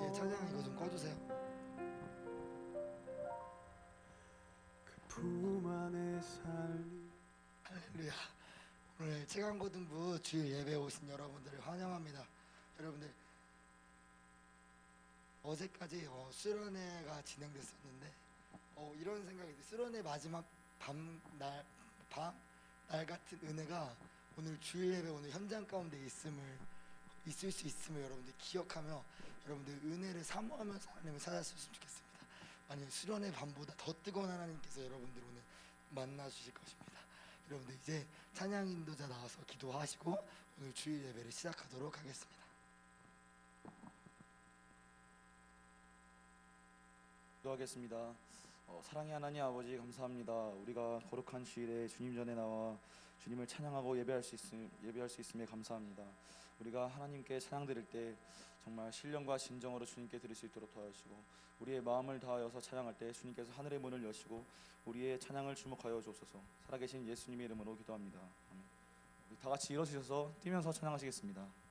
예, 차장 이거 좀 꺼주세요. 할렐루야. 오늘 체감고등부 주일 예배 오신 여러분들을 환영합니다. 여러분들 어제까지 어, 수련회가 진행됐었는데 어, 이런 생각이 들어요. 수련회 마지막 밤날밤날 같은 은혜가 오늘 주일 예배 오늘 현장 가운데 있음을 있을 수 있음을 여러분들 기억하며 여러분들 은혜를 사모하면서 하나님을 찾았으면 좋겠습니다. 아니 수련회 밤보다 더 뜨거운 하나님께서 여러분들 오늘 만나 주실 것입니다. 여러분들 이제 찬양 인도자 나와서 기도하시고 오늘 주일 예배를 시작하도록 하겠습니다. 기도하겠습니다. 어, 사랑의 하나님 아버지 감사합니다. 우리가 거룩한 주일에 주님 전에 나와 주님을 찬양하고 예배할 수 있음 예배할 수 있음에 감사합니다. 우리가 하나님께 찬양 드릴 때 정말 신령과 진정으로 주님께 드릴 수 있도록 도와주시고 우리의 마음을 다하여서 찬양할 때 주님께서 하늘의 문을 여시고 우리의 찬양을 주목하여 주옵소서. 살아계신 예수님의 이름으로 기도합니다. 아멘. 다 같이 일어서셔서 뛰면서 찬양하시겠습니다.